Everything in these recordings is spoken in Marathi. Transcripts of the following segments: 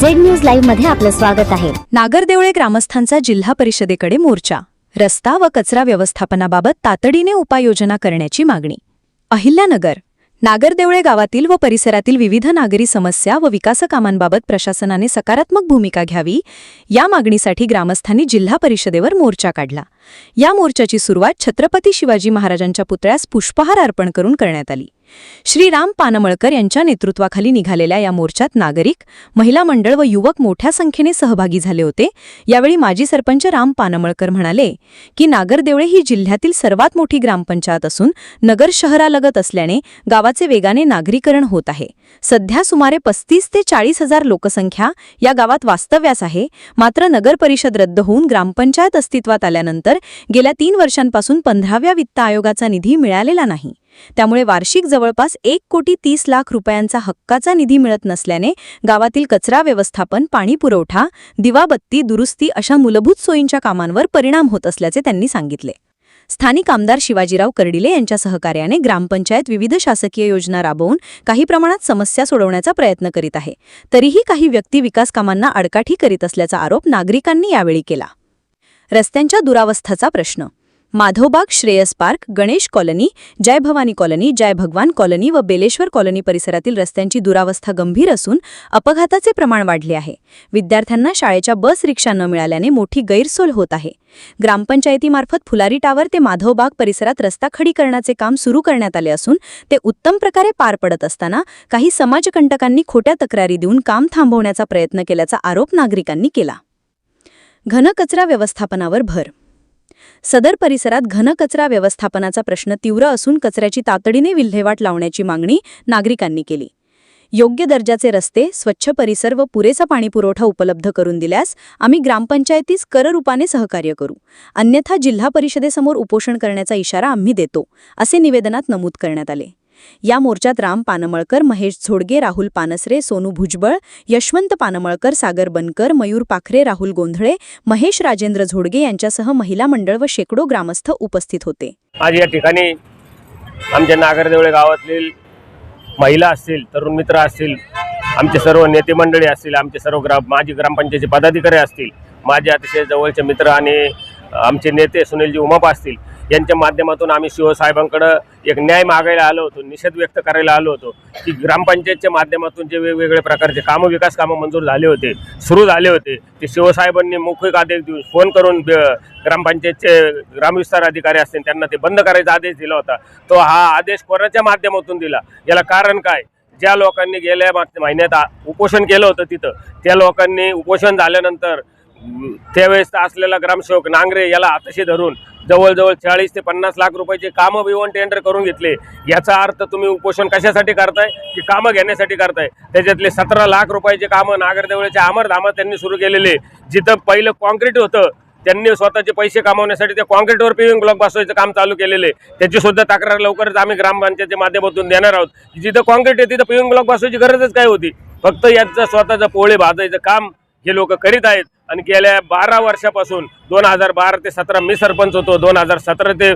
झेड न्यूज लाईव्हमध्ये आपलं स्वागत आहे. नागरदेवळे ग्रामस्थांचा जिल्हा परिषदेकडे मोर्चा. रस्ता व कचरा व्यवस्थापनाबाबत तातडीने उपाययोजना करण्याची मागणी. अहिल्यानगर नागरदेवळे गावातील व परिसरातील विविध नागरी समस्या व विकासकामांबाबत प्रशासनाने सकारात्मक भूमिका घ्यावी या मागणीसाठी ग्रामस्थांनी जिल्हा परिषदेवर मोर्चा काढला. या मोर्चाची सुरुवात छत्रपती शिवाजी महाराजांच्या पुतळ्यास पुष्पहार अर्पण करून करण्यात आली. श्रीराम पानमळकर यांच्या नेतृत्वाखाली निघालेल्या या मोर्चात नागरिक महिला मंडळ व युवक मोठ्या संख्येने सहभागी झाले होते. यावेळी माजी सरपंच राम पानमळकर म्हणाले की नागरदेवळे ही जिल्ह्यातील सर्वात मोठी ग्रामपंचायत असून नगर शहरालगत असल्याने गावाचे वेगाने नागरीकरण होत आहे. सध्या सुमारे पस्तीस ते चाळीस हजार लोकसंख्या या गावात वास्तव्यास आहे. मात्र नगर परिषद रद्द होऊन ग्रामपंचायत अस्तित्वात आल्यानंतर गेल्या तीन वर्षांपासून पंधराव्या वित्त आयोगाचा निधी मिळालेला नाही. त्यामुळे वार्षिक जवळपास एक कोटी तीस लाख रुपयांचा हक्काचा निधी मिळत नसल्याने गावातील कचरा व्यवस्थापन पाणी पुरवठा दिवाबत्ती दुरुस्ती अशा मूलभूत सोयींच्या कामांवर परिणाम होत असल्याचे त्यांनी सांगितले. स्थानिक आमदार शिवाजीराव कर्डिले यांच्या सहकार्याने ग्रामपंचायत विविध शासकीय योजना राबवून काही प्रमाणात समस्या सोडवण्याचा प्रयत्न करीत आहे. तरीही काही व्यक्ती विकास कामांना आडकाठी करीत असल्याचा आरोप नागरिकांनी यावेळी केला. रस्त्यांच्या दुरावस्थाचा प्रश्न. Madhavbag Shreyas Park Ganesh Colony Jai Bhavani Colony Jai Bhagwan Colony व बेलेश्वर कॉलनी परिसरातील रस्त्यांची दुरावस्था गंभीर असून अपघाताचे प्रमाण वाढले आहे. विद्यार्थ्यांना शाळेच्या बस रिक्षा न मिळाल्याने मोठी गैरसोय होत आहे. ग्रामपंचायतीमार्फत फुलारी टावर ते माधवबाग परिसरात रस्ता खडीकरणाचे काम सुरू करण्यात आले असून ते उत्तम प्रकारे पार पडत असताना काही समाजकंटकांनी खोट्या तक्रारी देऊन काम थांबवण्याचा प्रयत्न केल्याचा आरोप नागरिकांनी केला. घनकचरा व्यवस्थापनावर भर. सदर परिसरात घनकचरा व्यवस्थापनाचा प्रश्न तीव्र असून कचऱ्याची तातडीने विल्हेवाट लावण्याची मागणी नागरिकांनी केली. योग्य दर्जाचे रस्ते स्वच्छ परिसर व पुरेसा पाणीपुरवठा उपलब्ध करून दिल्यास आम्ही ग्रामपंचायतीस कररूपाने सहकार्य करू. अन्यथा जिल्हा परिषदेसमोर उपोषण करण्याचा इशारा आम्ही देतो असे निवेदनात नमूद करण्यात आले. या मोर्चात राम पानमळकर महेश झोडगे राहुल पानसरे सोनू भुजबळ यशवंत पानमळकर सागर बनकर मयूर पाखरे राहुल गोंधळे महेश राजेंद्र झोडगे यांच्यासह महिला मंडळ व शेकडो ग्रामस्थ उपस्थित होते. आज या ठिकाणी आमच्या नागरदेवळे गावातील महिला असतील तरुण मित्र असतील आमचे सर्व नेते मंडळी असतील आमचे सर्व ग्राम माजी ग्रामपंचायतचे पदाधिकारी असतील माझे अतिशय जवळचे मित्र आणि आमचे नेते सुनीलजी उमाप असतील यांच्या माध्यमातून आम्ही शिवसाहेबांकडं एक न्याय मागायला आलो होतो निषेध व्यक्त करायला आलो होतो की ग्रामपंचायतच्या माध्यमातून जे वेगवेगळ्या प्रकारचे कामं विकास कामं मंजूर झाले होते सुरू झाले होते ते शिवसाहेबांनी मौखिक आदेश देऊन फोन करून ग्रामपंचायतचे ग्रामविस्तार अधिकारी असतील त्यांना ते बंद करायचा आदेश दिला होता. तो हा आदेश कोणाच्या माध्यमातून दिला? याला कारण काय? ज्या लोकांनी गेल्या महिन्यात उपोषण केलं होतं तिथं त्या लोकांनी उपोषण झाल्यानंतर त्यावेळेस असलेला ग्रामसेवक नांगरे याला आतशी धरून जवळजवळ चाळीस ते पन्नास लाख रुपयाचे कामं विवन टेंडर करून घेतले. याचा अर्थ तुम्ही उपोषण कशासाठी करताय? की कामं घेण्यासाठी करताय? त्याच्यातले सतरा लाख रुपयाचे कामं नागरदेवळेच्या अमरधामात त्यांनी सुरू केलेले. जिथं पहिलं कॉन्क्रीट होतं त्यांनी स्वतःचे पैसे कमावण्यासाठी त्या कॉन्क्रीटवर पिविंग ब्लॉक बसवायचं काम चालू केलेले. त्याची सुद्धा तक्रार लवकरच आम्ही ग्रामपंचायतच्या माध्यमातून देणार आहोत. जिथं कॉन्क्रीट आहे तिथं पिविंग ब्लॉक बसवायची गरजच काय होती? फक्त याचं स्वतःचं पोळे भाजायचं काम हे लोक करीत आहेत. आणि गेल्या बारा वर्षापासून दोन हजार बारा ते सतरा मी सरपंच होतो. दोन हजार सतरा ते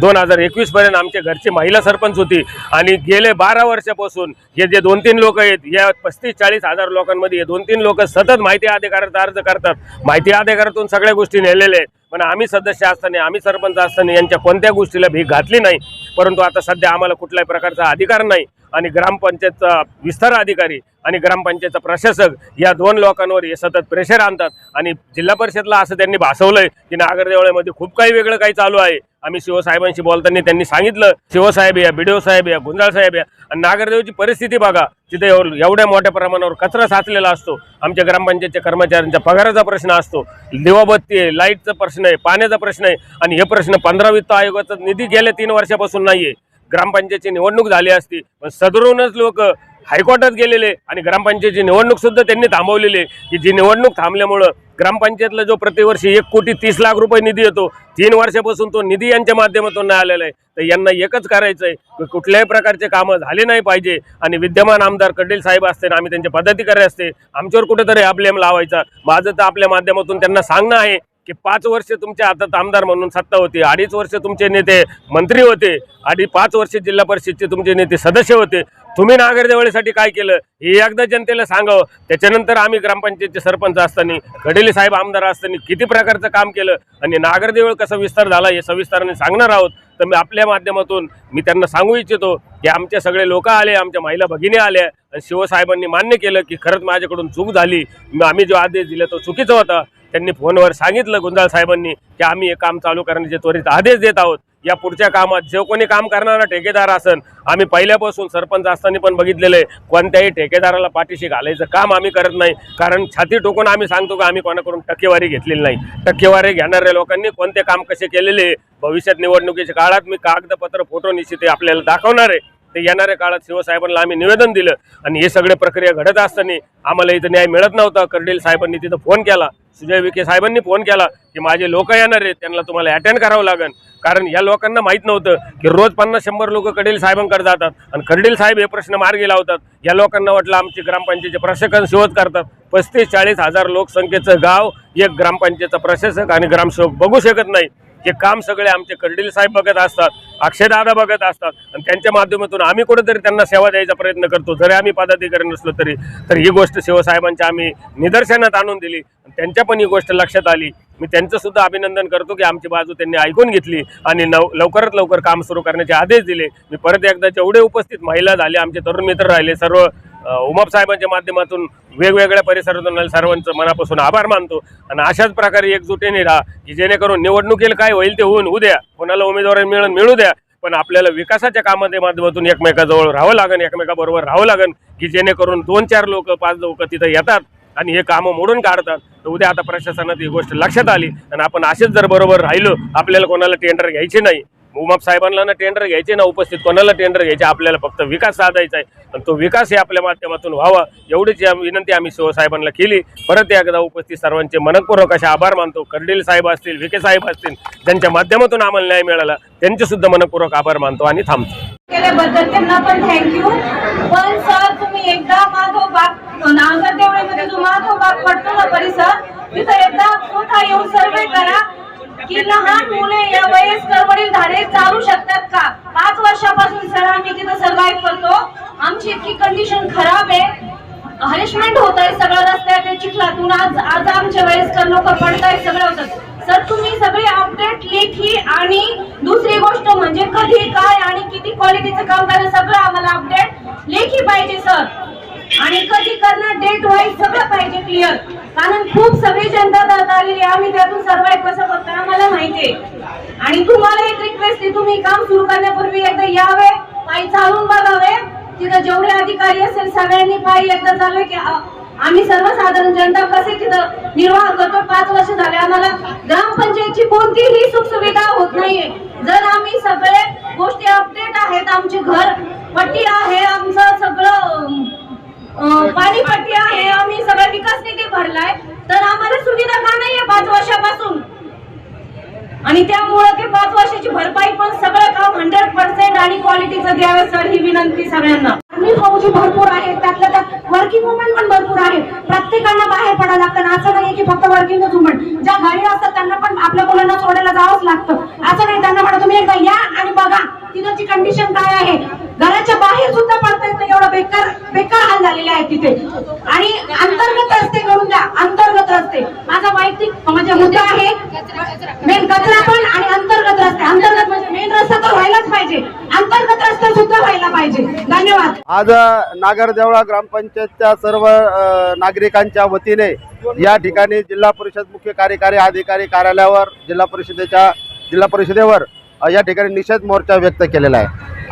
दोन हजार एकवीसपर्यंत आमच्या घरची महिला सरपंच होती. आणि गेले बारा वर्षापासून हे जे दोन तीन लोक आहेत या पस्तीस चाळीस हजार लोकांमध्ये हे दोन तीन लोक सतत माहिती अधिकाराचा अर्ज करतात. माहिती अधिकारातून सगळ्या गोष्टी नेलेल्या आहेत. पण आम्ही सदस्य असताना आम्ही सरपंच असताना यांच्या कोणत्या गोष्टीला भीक घातली नाही. परंतु आता सध्या आम्हाला कुठल्याही प्रकारचा अधिकार नाही. आणि ग्रामपंचायतचा विस्तार अधिकारी आणि ग्रामपंचायतचा प्रशासक या दोन लोकांवर हे सतत प्रेशर आणतात. आणि जिल्हा परिषदला असं त्यांनी भासवलंय की नागरदेवळ्यामध्ये खूप काही वेगळं काही चालू आहे. आम्ही शिवसाहेबांशी बोलताना त्यांनी सांगितलं शिवसाहेब या बिडिओ साहेब या गुंजाळ साहेब या. आणि नागरदेवची परिस्थिती बघा तिथे एवढ्या मोठ्या प्रमाणावर कचरा साचलेला असतो. आमच्या ग्रामपंचायतच्या कर्मचाऱ्यांच्या पगाराचा प्रश्न असतो. दिवाबत्ती आहे लाईटचा प्रश्न आहे पाण्याचा प्रश्न आहे. आणि हे प्रश्न पंधरा वित्त आयोगाचा निधी गेल्या तीन वर्षापासून नाही आहे ग्रामपंचायतची निवडणूक झाली असती पण सदरूनच लोक हायकोर्टात गेलेले आणि ग्रामपंचायतची निवडणूक सुद्धा त्यांनी थांबवलेली की जी निवडणूक थांबल्यामुळं ग्रामपंचायतला जो प्रतिवर्षी एक कोटी तीस लाख रुपये निधी येतो तीन वर्षापासून तो निधी यांच्या माध्यमातून नाही आलेला आहे. तर यांना एकच करायचं आहे की कुठल्याही प्रकारचे कामं झाले नाही पाहिजे आणि विद्यमान आमदार कडेल साहेब असते ना आम्ही त्यांचे पदाधिकारी असते आमच्यावर कुठेतरी ब्लेम लावायचा. माझं तर आपल्या माध्यमातून त्यांना सांगणं आहे की पाच वर्ष तुमच्या हातात आमदार म्हणून सत्ता होती अडीच वर्ष तुमचे नेते मंत्री होते आणि पाच वर्ष जिल्हा परिषदचे तुमचे नेते सदस्य होते. तुम्ही नागरदेवळीसाठी काय केलं? हे एकदा जनतेला सांगावं. त्याच्यानंतर आम्ही ग्रामपंचायतचे सरपंच असताना कडेली साहेब आमदार असताना किती प्रकारचं काम केलं? आणि नागरदेवळ कसा विस्तार झाला हे सविस्ताराने सांगणार आहोत. तर मी आपल्या माध्यमातून मी त्यांना सांगू इच्छितो की आमचे सगळे लोक आले आमच्या महिला भगिनी आल्या आणि शिवसाहेबांनी मान्य केलं की खरंच माझ्याकडून चूक झाली. आम्ही जो आदेश दिला तो चुकीचा होता. त्यांनी फोनवर सांगितलं गुंजाळ साहेबांनी की आम्ही हे काम चालू करण्याचे त्वरित आदेश देत आहोत. या पुढच्या कामात जे कोणी काम करणारा ठेकेदार असन आम्ही पहिल्यापासून सरपंच असताना पण बघितलेलं आहे कोणत्याही ठेकेदाराला पाठीशी घालायचं काम आम्ही करत नाही. कारण छाती टोकून आम्ही सांगतो की आम्ही कोणाकडून टक्केवारी घेतलेली नाही. टक्केवारी घेणाऱ्या लोकांनी कोणते काम कसे केलेले भविष्यात निवडणुकीच्या काळात मी कागदपत्र फोटो निश्चित आपल्याला दाखवणार आहे. ते येणाऱ्या काळात शिवसाहेबांना आम्ही निवेदन दिलं आणि हे सगळे प्रक्रिया घडत असताना आम्हाला इथं न्याय मिळत नव्हता. कर्डील साहेबांनी तिथं फोन केला. सुजय विखे साहेबांनी फोन केला की माझे लोक येणार आहेत त्यांना तुम्हाला अटेंड करावं लागेल. कारण या लोकांना माहीत नव्हतं की रोज पन्नास शंभर लोक कडेल साहेबांकडे जातात आणि कर्डील साहेब हे प्रश्न मार्गी लावतात. या लोकांना वाटलं आमची ग्रामपंचायतीचे प्रशासन शोध करतात. पस्तीस चाळीस हजार लोकसंख्येचं गाव एक ग्रामपंचायतचा प्रशासक आणि ग्रामसेवक बघू शकत नाही हे काम सगळे आमचे कर्डिल साहेब बघत असतात अक्षयदादा बघत असतात आणि त्यांच्या माध्यमातून आम्ही कुठेतरी त्यांना सेवा द्यायचा प्रयत्न करतो. जरी आम्ही पदाधिकारी नसलो तरी तर ही गोष्ट शिवसाहेबांच्या आम्ही निदर्शनात आणून दिली. आणि त्यांच्या पण ही गोष्ट लक्षात आली. मी त्यांचं सुद्धा अभिनंदन करतो की आमची बाजू त्यांनी ऐकून घेतली आणि नव लवकरात लवकर काम सुरू करण्याचे आदेश दिले. मी परत एकदा जेवढे उपस्थित महिला झाले आमचे तरुण मित्र राहिले सर्व अ, साहेबांच्या माध्यमातून वेगवेगळ्या परिसरातून सर्वांचं मनापासून आभार मानतो. आणि अशाच प्रकारे एकजुटीने राहा की जेणेकरून निवडणुकीला काय होईल ते होऊन उद्या कोणाला उमेदवारी मिळून मिळू द्या पण आपल्याला विकासाच्या कामाच्या माध्यमातून एकमेकाजवळ राहावं लागेल एकमेकाबरोबर राहावं लागेल की जेणेकरून दोन चार लोक पाच लोक तिथं येतात आणि हे कामं मोडून काढतात. तर उद्या आता प्रशासनात ही गोष्ट लक्षात आली आणि आपण असेच जर बरोबर राहिलो आपल्याला कोणाला टेंडर घ्यायचे नाही. उमाप साहेबांना ना टेंडर घ्यायचे ना उपस्थित कोणाला टेंडर घ्यायचे आपल्याला फक्त विकास साधायचा आहे. आणि तो विकास हे आपल्या माध्यमातून व्हावा एवढीच विनंती आम्ही शिवसाहेबांना केली. परत एकदा उपस्थित सर्वांचे मनपूर्वक असे आभार मानतो. कर्डील साहेब असतील विखे साहेब असतील ज्यांच्या माध्यमातून आम्हाला न्याय मिळाला त्यांचे सुद्धा मनपूर्वक आभार मानतो आणि थांबतो. केल्याबद्दल त्यांना पण थँक्यू पण सर तुम्ही एकदा माधव बाग नांगर देवळीमध्ये जो माधव बाग पडतो ना परिसर तिथं एकदा स्वतः येऊन सर्वे करा की लहान मुले या वयस्कर वडील ते चालू शकतात का? पाच वर्षापासून सर आम्ही तिथं सर्व्हाइव्ह करतो. आमची इतकी कंडिशन खराब आहे. हरिशमेंट होत आहे सगळं रस्त्यात चिखलातून. आज आज आमचे वयस्कर लोक पडतायत सगळं होतं. सर तुम्ही सगळे अपडेट लेखी आणि दुसरी गोष्ट म्हणजे कधी काय आणि किती क्वालिटीचं काम करायचं सगळं आम्हाला अपडेट लेखी पाहिजे सर. आणि कधी करणार डेट वाईज सगळं पाहिजे क्लिअर कारण खूप सगळी जनता त्यात आलेली आहे. आम्ही त्यातून सर्वाईव्ह कसं करताना आम्हाला माहितीये. आणि तुम्हाला एक रिक्वेस्ट आहे तुम्ही काम सुरू करण्यापूर्वी एकदा यावे पायी चालून बघावे. तिथं जेवढे अधिकारी असेल सगळ्यांनी पायी एकदा चालवे की आम्ही सर्वसाधारण जनता कसे तिथं निर्वाह करतो? पाच वर्ष झाले आम्हाला ग्रामपंचायतची कोणतीही सुखसुविधा होत नाहीये. जर आम्ही सगळे गोष्टी अपडेट आहेत आमचे घर पट्टी आहे आमचं सगळं पाणीपट्टी आहे आम्ही सगळा विकास निधी भरलाय. तर आम्हाला सुविधा का नाहीये पाच वर्षापासून? आणि त्यामुळं ते पाच वर्षाची भरपाई पण सगळं काम हंड्रेड पर्सेंट आणि क्वालिटीचं द्यावं सर ही विनंती सगळ्यांना आम्ही फौजी भरपूर आहेत त्यातल्या त्यात वर्किंग वुमन पण भरपूर आहेत प्रत्येकांना बाहेर पडावं लागतं आणि असं नाही की फक्त वर्किंग वुमन ज्या घरी असतात त्यांना पण आपल्या मुलांना सोडायला जावंच लागतं असं नाही त्यांना म्हणा तुम्ही एकदा या आणि बघा तिथंची कंडिशन काय आहे घराच्या बाहेर सुद्धा पडता येत नाही एवढा बेकार बेकार हाल झालेले आहेत तिथे आणि अंतर्गत रस्ते करून द्या अंतर्गत रस्ते माझा वैयक्तिक म्हणजे मुद्दा आहे. मेन कचरा पण आणि अंतर्गत रस्ते. अंतर्गत म्हणजे मेन रस्ता तर व्हायलाच पाहिजे. अंतर्गत सुद्धा व्हायला पाहिजे. धन्यवाद. आज नागरदेवळा ग्रामपंचायतच्या सर्व नागरिकांच्या वतीने या ठिकाणी जिल्हा परिषद मुख्य कार्यकारी अधिकारी कार्यालयावर जिल्हा परिषदेच्या जिल्हा परिषदेवर या ठिकाणी निषेध मोर्चा व्यक्त केलेला आहे.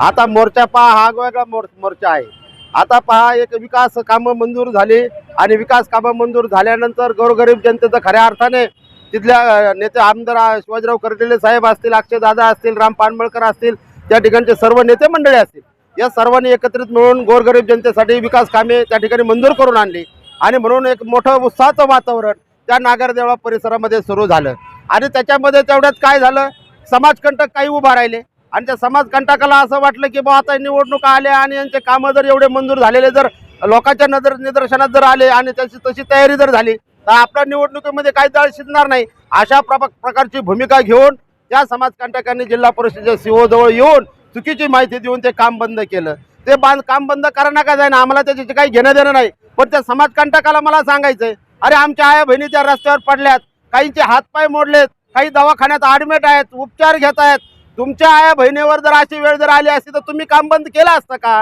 आता मोर्चा पहा हा वेगळा मोर्चा आहे. आता पहा एक विकास कामं मंजूर झाली आणि विकास कामं मंजूर झाल्यानंतर गोरगरीब जनतेचं खऱ्या अर्थाने तिथल्या नेते आमदार शिवाजीराव कर्डिले साहेब असतील अक्षयदादा असतील राम पानबळकर असतील त्या ठिकाणचे सर्व नेते मंडळी असतील. या सर्वांनी एकत्रित मिळून गोरगरीब जनतेसाठी विकास कामे त्या ठिकाणी मंजूर करून आणली. आणि म्हणून एक मोठं उत्साहाचं वातावरण त्या नागरदेवळा परिसरामध्ये सुरू झालं. आणि त्याच्यामध्ये तेवढ्यात काय झालं? समाजकंटक काही उभा राहिले. आणि त्या समाजकंटकाला असं वाटलं की बा आता निवडणुका आल्या आणि यांचे कामं जर एवढे मंजूर झालेले जर लोकांच्या नजर निदर्शनात जर आले आणि त्याची तशी तयारी जर झाली तर आपल्या निवडणुकीमध्ये काही दळ शिजणार नाही. अशा प्र प्रकारची भूमिका घेऊन त्या समाजकंटकांनी जिल्हा परिषदेच्या सीओ जवळ येऊन चुकीची माहिती देऊन ते काम बंद केलं. ते बांध काम बंद करा नका जाईना आम्हाला त्याच्याशी काही घेणं देणं नाही पण त्या समाजकंटकाला मला सांगायचंय अरे आमच्या आया बहिणी त्या रस्त्यावर पडल्यात काहींचे हातपाय मोडलेत काही दवाखान्यात ॲडमिट आहेत उपचार घेत आहेत तुमच्या आया बहिणीवर जर अशी वेळ जर आली असती तर तुम्ही काम बंद केलं असतं का?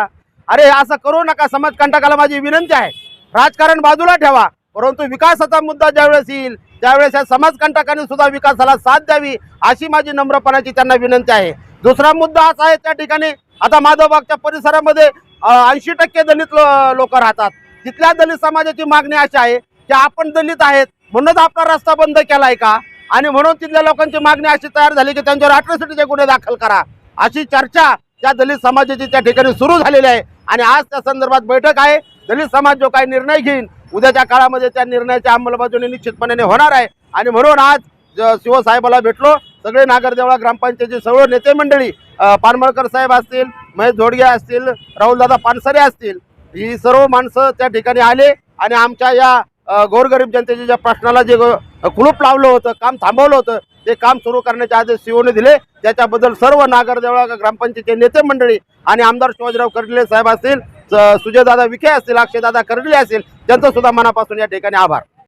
अरे असं करू नका. समाजकंटकाला माझी विनंती आहे. राजकारण बाजूला ठेवा. परंतु विकासाचा मुद्दा ज्यावेळेस येईल त्यावेळेस या समाजकंटकाने सुद्धा विकासाला साथ द्यावी अशी माझी नम्रपणाची त्यांना विनंती आहे. दुसरा मुद्दा असा आहे त्या ठिकाणी आता माधवबागच्या परिसरामध्ये ऐंशी टक्के दलित लोक राहतात. तिथल्या दलित समाजाची मागणी अशी आहे की आपण दलित आहेत. म्हणूनच आपला रस्ता बंद केलाय का? आणि म्हणून तिथल्या लोकांची मागणी अशी तयार झाली की त्यांच्यावर अॅट्रॉसिटीचे गुन्हे दाखल करा. अशी चर्चा त्या दलित समाजाची त्या ठिकाणी सुरू झालेली आहे. आणि आज त्या संदर्भात बैठक आहे. दलित समाज जो काही निर्णय घेईन उद्याच्या काळामध्ये त्या निर्णयाची अंमलबजावणी निश्चितपणे होणार आहे. आणि म्हणून आज शिवसाहेबाला भेटलो. सगळे नागरदेवळा ग्रामपंचायतचे सर्व नेते मंडळी पानमळकर साहेब असतील महेश झोडगे असतील राहुलदादा पानसरे असतील ही सर्व माणसं त्या ठिकाणी आले. आणि आमच्या या गोरगरीब जनतेच्या ज्या प्रश्नाला जे कुलूप लावलं होतं काम थांबवलं होतं ते काम सुरू करण्याचे आदेश सीओने दिले. त्याच्याबद्दल सर्व नागरदेवळा ग्रामपंचायतीचे नेते मंडळी आणि आमदार शिवाजीराव कर्डिले साहेब असतील सुजयदादा विखे असतील अक्षयदादा कर्डिले असतील त्यांचं सुद्धा मनापासून या ठिकाणी आभार.